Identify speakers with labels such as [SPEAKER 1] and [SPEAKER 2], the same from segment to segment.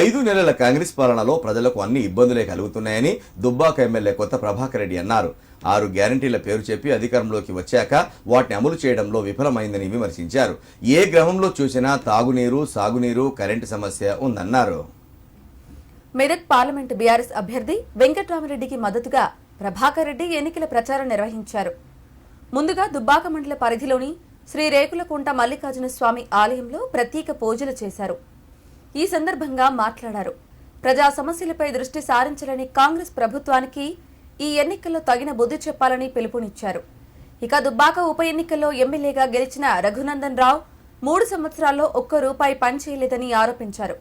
[SPEAKER 1] ఐదు నెలల కాంగ్రెస్ పాలనలో ప్రజలకు అన్ని ఇబ్బందులే కలుగుతున్నాయని దుబ్బాక ఎమ్మెల్యే కొత్త ప్రభాకర్ రెడ్డి అన్నారు. ఆరు గ్యారంటీల పేరు చెప్పి అధికారంలోకి వచ్చాక వాటిని అమలు చేయడంలో విఫలమైందని విమర్శించారు. ఏ గ్రామంలో చూసినా తాగునీరు సాగునీరు కరెంటు సమస్య ఉందన్నారు.
[SPEAKER 2] మెదక్ పార్లమెంటు బీఆర్ఎస్ అభ్యర్థి వెంకట్రామరెడ్డికి మద్దతుగా ప్రభాకర్ రెడ్డి ఎన్నికల ప్రచారం నిర్వహించారు. ముందుగా దుబ్బాక మండల పరిధిలోని శ్రీ రేకులకుంట మల్లికార్జున స్వామి ఆలయంలో ప్రత్యేక పూజలు చేశారు. ఈ సందర్భంగా మాట్లాడారు. ప్రజా సమస్యలపై దృష్టి సారించాలని కాంగ్రెస్ ప్రభుత్వానికి ఈ ఎన్నికల్లో తగిన బుద్ధి చెప్పాలని పిలుపునిచ్చారు. ఇక దుబ్బాక ఉప ఎన్నికల్లో ఎమ్మెల్యేగా గెలిచిన రఘునందన్ రావు మూడు సంవత్సరాల్లో ఒక్క రూపాయి పనిచేయలేదని ఆరోపించారు.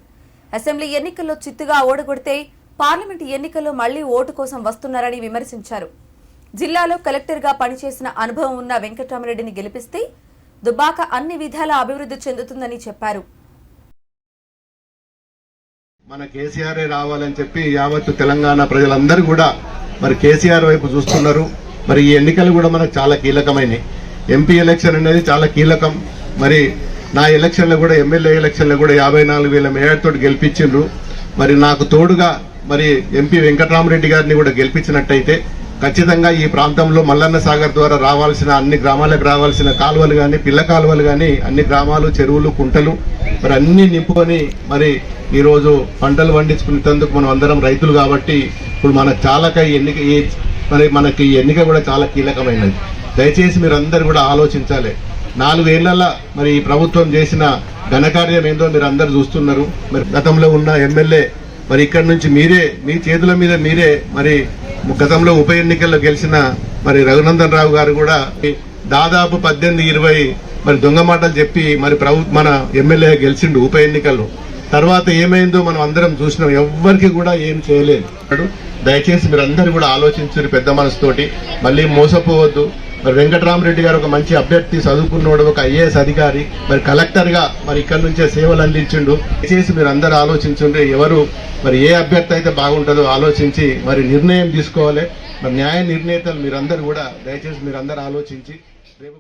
[SPEAKER 2] అసెంబ్లీ ఎన్నికల్లో చిత్తుగా ఓడగొడితే పార్లమెంటు ఎన్నికల్లో మళ్ళీ ఓటు కోసం వస్తున్నారని విమర్శించారు. జిల్లాలో కలెక్టర్గా పనిచేసిన అనుభవం ఉన్న వెంకటరామరెడ్డిని గెలిపిస్తే దుబాక అన్ని విధాల అభివృద్ధి చెందుతుందని చెప్పారు.
[SPEAKER 3] మన కేసీఆర్ రావాలని చెప్పి యావత్తు తెలంగాణ ప్రజలందరూ కూడా మరి కేసీఆర్ వైపు చూస్తున్నారు. మరి ఈ ఎన్నికలు కూడా మనకు చాలా కీలకమైనవి ఎంపీ ఎలక్షన్ అనేది చాలా కీలకం. మరి నా ఎలక్షన్లో కూడా ఎమ్మెల్యే ఎలక్షన్లో కూడా యాభై నాలుగు వేల మేయర్తో గెలిపించిండ్రు. మరి నాకు తోడుగా మరి ఎంపీ వెంకటరామరెడ్డి గారిని కూడా గెలిపించినట్టయితే ఖచ్చితంగా ఈ ప్రాంతంలో మల్లన్న సాగర్ ద్వారా రావాల్సిన అన్ని గ్రామాలకు రావాల్సిన కాలువలు కానీ పిల్ల కాలువలు కానీ అన్ని గ్రామాలు చెరువులు కుంటలు మరి అన్ని నింపుకొని మరి ఈరోజు పంటలు పండించుకునేందుకు మనం అందరం రైతులు కాబట్టి ఇప్పుడు మన చాలక ఎన్నిక మరి మనకి ఈ ఎన్నిక కూడా చాలా కీలకమైనది. దయచేసి మీరు అందరు కూడా ఆలోచించాలి. నాలుగేళ్ళలో మరి ఈ ప్రభుత్వం చేసిన ఘనకార్యం ఏందో మీరు అందరు చూస్తున్నారు. మరి గతంలో ఉన్న ఎమ్మెల్యే మరి ఇక్కడ నుంచి మీరే మీ చేతుల మీద మీరే మరి గతంలో ఉప ఎన్నికల్లో గెలిచిన మరి రఘునందన్ రావు గారు కూడా దాదాపు పద్దెనిమిది ఇరవై మరి దొంగ మాటలు చెప్పి మరి ప్రభు మన ఎమ్మెల్యే గెలిచిండు ఉప ఎన్నికల్లో. తర్వాత ఏమైందో మనం అందరం చూసినాం. ఎవ్వరికి కూడా ఏం చేయలేదు. దయచేసి మీరు అందరూ కూడా ఆలోచించారు పెద్ద మనసుతోటి. మళ్ళీ మోసపోవద్దు. మరి వెంకటరామరెడ్డి గారు ఒక మంచి అభ్యర్థి చదువుకున్నోడు ఒక ఐఏఎస్ అధికారి. మరి కలెక్టర్గా మరి ఇక్కడ నుంచే సేవలు అందించిండు. దయచేసి మీరు అందరు ఆలోచించండి ఎవరు మరి ఏ అభ్యర్థి అయితే బాగుంటుందో ఆలోచించి మరి నిర్ణయం తీసుకోవాలి. మరి న్యాయ నిర్ణేతలు మీరందరూ కూడా దయచేసి మీరందరూ ఆలోచించి రేపు